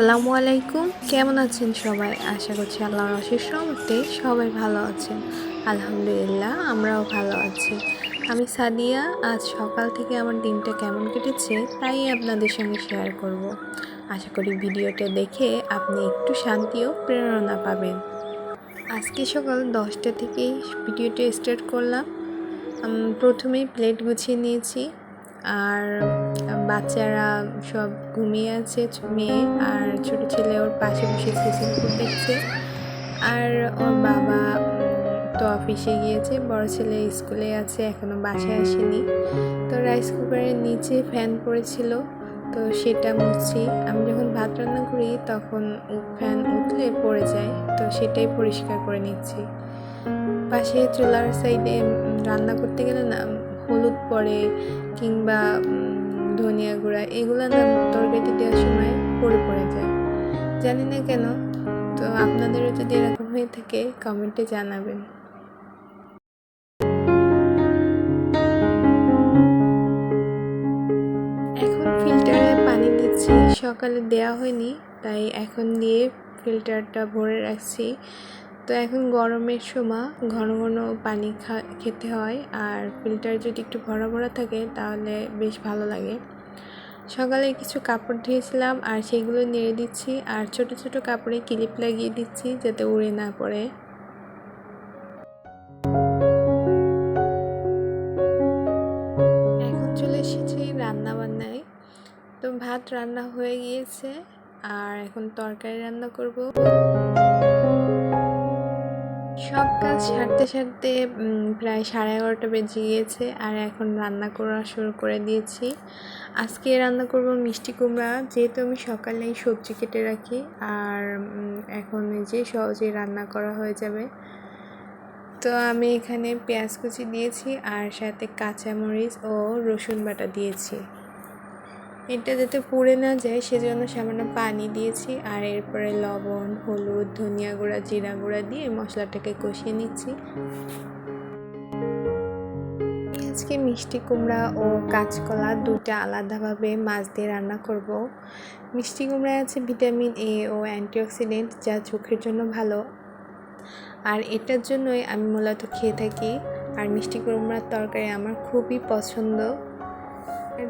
আসসালামু আলাইকুম কেমন আছেন সবাই? আশা করছি আল্লাহর অশেষ রহমতে সবাই ভালো আছেন। আলহামদুলিল্লাহ, আমরাও ভালো আছি। আমি সাদিয়া আজ সকাল থেকে আমার দিনটা কেমন কেটেছে তাই আপনাদের সঙ্গে শেয়ার করব। আশা করি ভিডিওটা দেখে আপনি একটু শান্তি ও প্রেরণা পাবেন। আজকে সকাল দশটা থেকেই ভিডিওটা স্টার্ট করলাম। প্রথমেই প্লেট গুছিয়ে নিয়েছি। আর বাচ্চারা সব ঘুমিয়ে আছে মেয়ে আর ছোট ছেলে ওর পাশে বসে সিজন দেখছে। আর ওর বাবা তো অফিসে গিয়েছে, বড় ছেলে স্কুলে আছে, এখনও বাসায় আসেনি। তো রাইস কুকারের নিচে ফ্যান পড়েছিল, তো সেটা মুছছি। আমি যখন ভাত রান্না করি, তখন ফ্যান উঠলে পড়ে যায়, তো সেটাই পরিষ্কার করে নিচ্ছি। পাশে চুলার সাইডে রান্না করতে গেলে না হলুদ পড়ে কিংবা ধনিয়া গুঁড়া, এগুলো না তরকারিতে দেওয়ার সময় পড়ে পড়ে যায়। জানি না কেন, তো আপনাদেরও যদি এরকম হয়ে থাকে, কমেন্টে জানাবেন। এখন ফিল্টারে পানি দিচ্ছি, সকালে দেওয়া হয়নি, তাই এখন দিয়ে ফিল্টারটা ভরে রাখছি। তো এখন গরমের সময় ঘন ঘন পানি খা, খেতে হয় আর ফিল্টার যদি একটু ভরা ভরা থাকে তাহলে বেশ ভালো লাগে। সকালে কিছু কাপড় ধুয়েছিলাম আর সেগুলো নেড়ে দিচ্ছি আর ছোট ছোট কাপড়ে ক্লিপ লাগিয়ে দিচ্ছি যাতে উড়ে না পড়ে। এখন চলে এসেছি রান্না বান্নায় তো ভাত রান্না হয়ে গিয়েছে আর এখন তরকারি রান্না করব। সব কাজ সারতে সারতে প্রায় সাড়ে এগারোটা বেজে গিয়েছে আর এখন রান্না করা শুরু করে দিয়েছি। আজকে রান্না করব মিষ্টি কুমড়া। যেহেতু আমি সকালেই সবজি কেটে রাখি আর এখন যে সহজেই রান্না করা হয়ে যাবে। তো আমি এখানে পেঁয়াজ কুচি দিয়েছি আর সাথে কাঁচামরিচ ও রসুন বাটা দিয়েছি। এটা যাতে পুড়ে না যায়, সেজন্য সামান্য পানি দিয়েছি আর এরপরে লবণ, হলুদ, ধনিয়া গুঁড়া, জিরা গুঁড়া দিয়ে মশলাটাকে কষিয়ে নিচ্ছি। আজকে মিষ্টি কুমড়া ও কাঁচকলা দুটা আলাদাভাবে মাছ দিয়ে রান্না করব। মিষ্টি কুমড়ায় আছে ভিটামিন এ ও অ্যান্টিঅক্সিডেন্ট, যা চোখের জন্য ভালো। আর এটার জন্যই আমি মূলত খেয়ে থাকি। আর মিষ্টি কুমড়ার তরকারি আমার খুবই পছন্দ।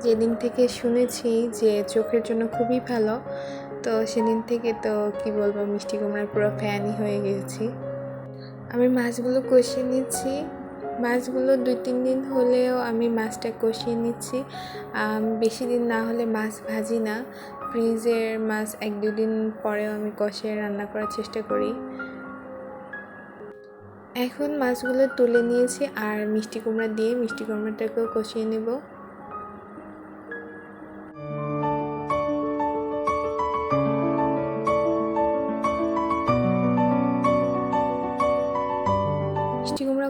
যেদিন থেকে শুনেছি যে চোখের জন্য খুবই ভালো, তো সেদিন থেকে তো, কি বলব, মিষ্টি কুমড়ার পুরো ফ্যানই হয়ে গেছি। আমি মাছগুলো কষিয়ে নিচ্ছি। মাছগুলো দুই, তিন দিন হলেও আমি মাছটা কষিয়ে নিচ্ছি। বেশি দিন না হলে মাছ ভাজি না। ফ্রিজের মাছ এক দুদিন পরেও আমি কষিয়ে রান্না করার চেষ্টা করি। এখন মাছগুলো তুলে নিয়েছি আর মিষ্টি কুমড়া দিয়ে মিষ্টি কুমড়াটাকেও কষিয়ে নেব।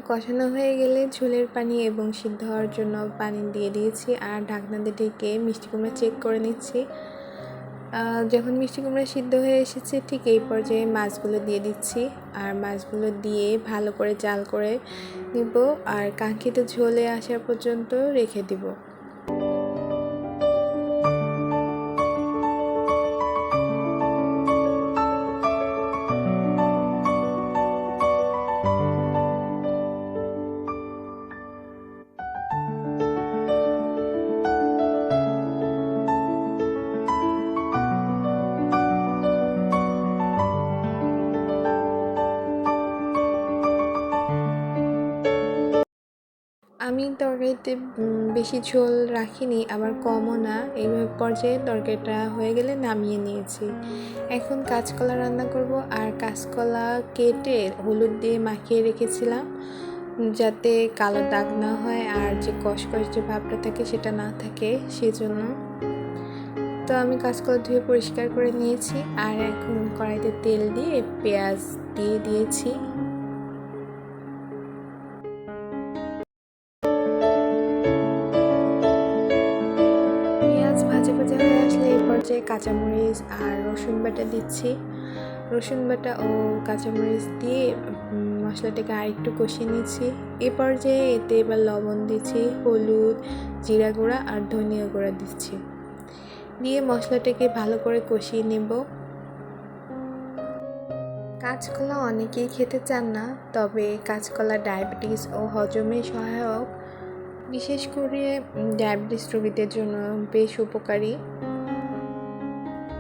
কষানো হয়ে গেলে ঝোলের পানি এবং সিদ্ধ হওয়ার জন্য পানি দিয়ে দিয়েছি আর ঢাকনা দিয়ে ঢেকে মিষ্টি কুমড়া চেক করে নিচ্ছি। যখন মিষ্টি কুমড়া সিদ্ধ হয়ে এসেছে ঠিক এই পর্যায়ে মাছগুলো দিয়ে দিচ্ছি আর মাছগুলো দিয়ে ভালো করে জাল করে নিব আর কাঙ্ক্ষিত ঝোলে আসা পর্যন্ত রেখে দিব। আমি তরকারিতে বেশি ঝোল রাখিনি, আবার কমও না। এই পর্যায়ে তরকারিটা হয়ে গেলে নামিয়ে নিয়েছি। এখন কাঁচকলা রান্না করব, আর কাঁচকলা কেটে হলুদ দিয়ে মাখিয়ে রেখেছিলাম, যাতে কালো দাগ না হয় আর যে কষকষ যে ভাবটা থাকে সেটা না থাকে সেজন্য। তো আমি কাঁচকলা ধুয়ে পরিষ্কার করে নিয়েছি, আর এখন কড়াইতে তেল দিয়ে পেঁয়াজ দিয়ে দিয়েছি। পর্যায়ে কাঁচামরিচ আর রসুন বাটা দিচ্ছি। রসুন বাটা ও কাঁচামরিচ দিয়ে মশলাটাকে আরেকটু কষিয়ে নিচ্ছি। এ পর্যায়ে এতে এবার লবণ দিচ্ছি, হলুদ, জিরা গুঁড়া আর ধনিয়া গুঁড়া দিচ্ছি। দিয়ে মশলাটাকে ভালো করে কষিয়ে নেব। কাঁচকলা অনেকেই খেতে চান না, তবে কাঁচকলা ডায়াবেটিস ও হজমে সহায়ক। বিশেষ করে ডায়াবেটিস রোগীদের জন্য বেশ উপকারী।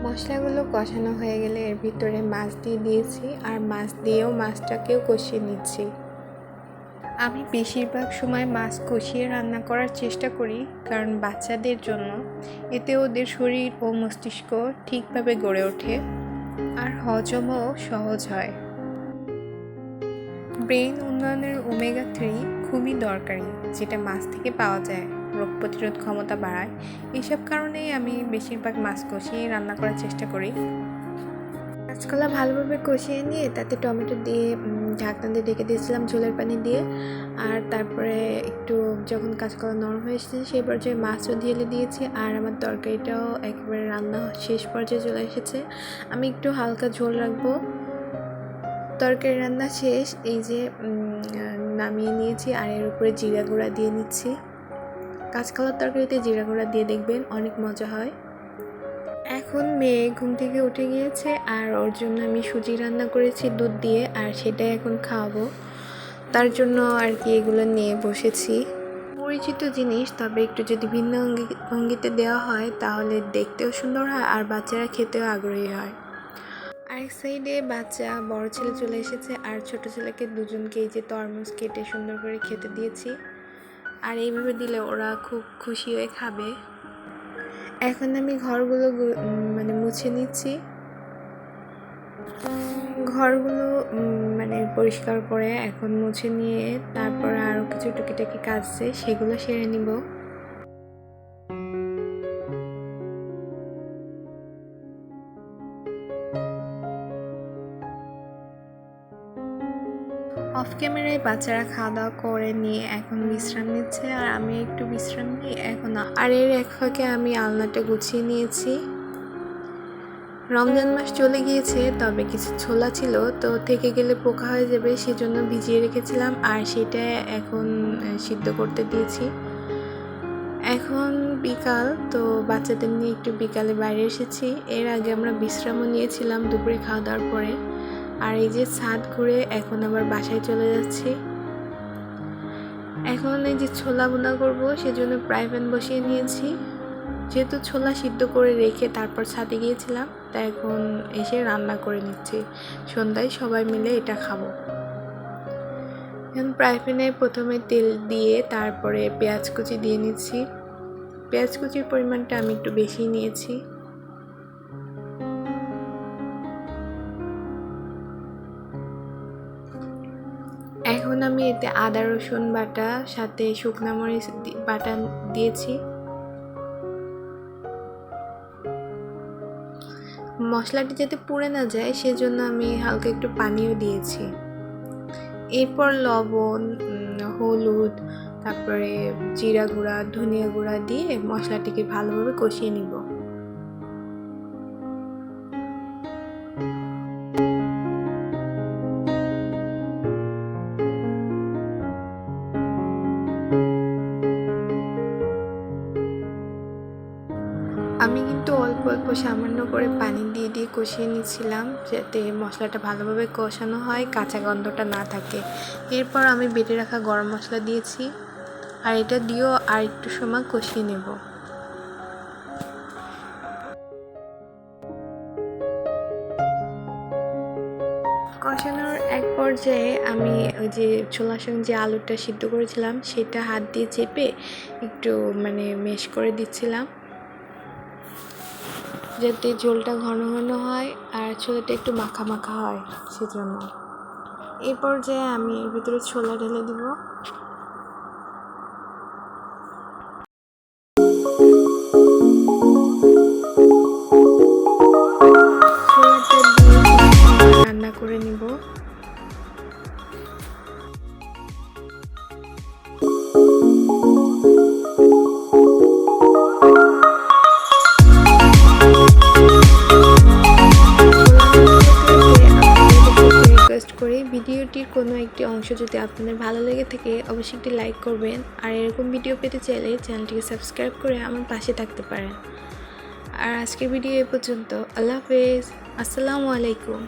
মশলাগুলো কষানো হয়ে গেলে এর ভিতরে মাছ দিয়ে দিয়েছি আর মাছ দিয়েও মাছটাকেও কষিয়ে নিচ্ছি। আমি বেশিরভাগ সময় মাছ কষিয়ে রান্না করার চেষ্টা করি, কারণ বাচ্চাদের জন্য এতে ওদের শরীর ও মস্তিষ্ক ঠিকভাবে গড়ে ওঠে আর হজমও সহজ হয়। ব্রেন উন্নয়নের ওমেগা থ্রি খুবই দরকারি, যেটা মাছ থেকে পাওয়া যায়। রোগ প্রতিরোধ ক্ষমতা বাড়ায়। এইসব কারণেই আমি বেশিরভাগ মাছ কষিয়ে রান্না করার চেষ্টা করি। কাঁচকলা ভালোভাবে কষিয়ে নিয়ে তাতে টমেটো দিয়ে ঢাকনা দিয়ে ঢেকে দিয়েছিলাম ঝোলের পানি দিয়ে। আর তারপরে একটু যখন কাঁচকলা নরম হয়ে এসেছে সেই পর্যায়ে মাছও ঢেলে দিয়েছি। আর আমার তরকারিটাও একবারে রান্না শেষ পর্যায়ে চলে এসেছে। আমি একটু হালকা ঝোল রাখব। তরকারি রান্না শেষ, এই যে নামিয়ে নিয়েছি। আর এর উপরে জিরা গুঁড়া দিয়ে নিচ্ছি। কাঁচকলার তরকারিতে জিরা গুঁড়া দিয়ে দেখবেন অনেক মজা হয়। এখন মেয়ে ঘুম থেকে উঠে গিয়েছে আর ওর জন্য আমি সুজি রান্না করেছি, দুধ দিয়ে, আর সেটাই এখন খাওয়াবো। তার জন্য আর কি এগুলো নিয়ে বসেছি। পরিচিত জিনিস, তবে একটু যদি ভিন্ন ভঙ্গিতে দেওয়া হয়, তাহলে দেখতেও সুন্দর হয় আর বাচ্চারা খেতেও আগ্রহী হয়। আরেক সাইডে বাচ্চা, বড় ছেলে চলে এসেছে আর ছোট ছেলেকে দুজনকে এই যে তরমুজ কেটে সুন্দর করে খেতে দিয়েছি। আর এইভাবে দিলে ওরা খুব খুশি হয়ে খাবে। এখন আমি ঘরগুলো মানে মুছে নিচ্ছি। ঘরগুলো মানে পরিষ্কার করে এখন মুছে নিয়ে তারপর আরও কিছু টুকিটাকি কাজ আছে, সেগুলো সেরে নিব। ক্যামেরায় বাচ্চারা খাওয়া দাওয়া করে নিয়ে এখন বিশ্রাম নিচ্ছে আর আমি একটু বিশ্রাম নিই এখন। আর এর এক আমি আলনাটা গুছিয়ে নিয়েছি। রমজান মাস চলে গিয়েছে, তবে কিছু ছোলা ছিল, তো থেকে গেলে পোকা হয়ে যাবে সেজন্য ভিজিয়ে রেখেছিলাম আর সেটা এখন সিদ্ধ করতে দিয়েছি। এখন বিকাল, তো বাচ্চাদের নিয়ে একটু বিকালে বাইরে এসেছি। এর আগে আমরা বিশ্রামও নিয়েছিলাম দুপুরে খাওয়া দাওয়ার পরে। আর এই যে ছাদ ঘুরে এখন আবার বাসায় চলে যাচ্ছি। এখন এই যে ছোলা বোনা করব, সেজন্য ফ্রাই প্যান বসিয়ে নিয়েছি। যেহেতু ছোলা সিদ্ধ করে রেখে তারপর ছাদে গিয়েছিলাম, তাই এখন এসে রান্না করে নিচ্ছি। সন্ধ্যায় সবাই মিলে এটা খাব। এখন ফ্রাই প্যানে প্রথমে তেল দিয়ে তারপরে পেঁয়াজ কুচি দিয়ে নিচ্ছি। পেঁয়াজ কুচির পরিমাণটা আমি একটু বেশি নিয়েছি। এতে আদা, রসুন বাটা, সাথে শুকনা মরিচ বাটা দিয়েছি। মশলাটি যাতে পুড়ে না যায়, সেজন্য আমি হালকা একটু পানিও দিয়েছি। এরপর লবণ হলুদ, তারপরে জিরা গুঁড়া, ধনিয়া গুঁড়া দিয়ে মশলাটিকে ভালোভাবে কষিয়ে নিব। সামান্য করে পানি দিয়ে দিয়ে কষিয়ে নিচ্ছিলাম যাতে মশলাটা ভালোভাবে কষানো হয়, কাঁচা গন্ধটা না থাকে। এরপর আমি বেটে রাখা গরম মশলা দিয়েছি আর এটা দিয়েও আর একটু সময় কষিয়ে নেব। কষানোর এক পর্যায়ে আমি ওই যে ছোলার সঙ্গে যে আলুটা সিদ্ধ করেছিলাম, সেটা হাত দিয়ে চেপে একটু মানে মেশ করে দিচ্ছিলাম। যাতে ঝোলটা ঘন ঘন হয় আর ছোলাটা একটু মাখা মাখা হয় সেজন্য। এই পর্যায়ে আমি এর ভিতরে ছোলা ঢেলে দিব। কোনো একটি অংশ যদি আপনাদের ভালো লেগে থাকে, অবশ্যই একটি লাইক করবেন। আর এরকম ভিডিও পেতে চাইলে চ্যানেলটিকে সাবস্ক্রাইব করে আমার পাশে থাকতে পারেন। আর আজকের ভিডিও এ পর্যন্ত, আল্লাহ হাফেজ। আসসালামু আলাইকুম।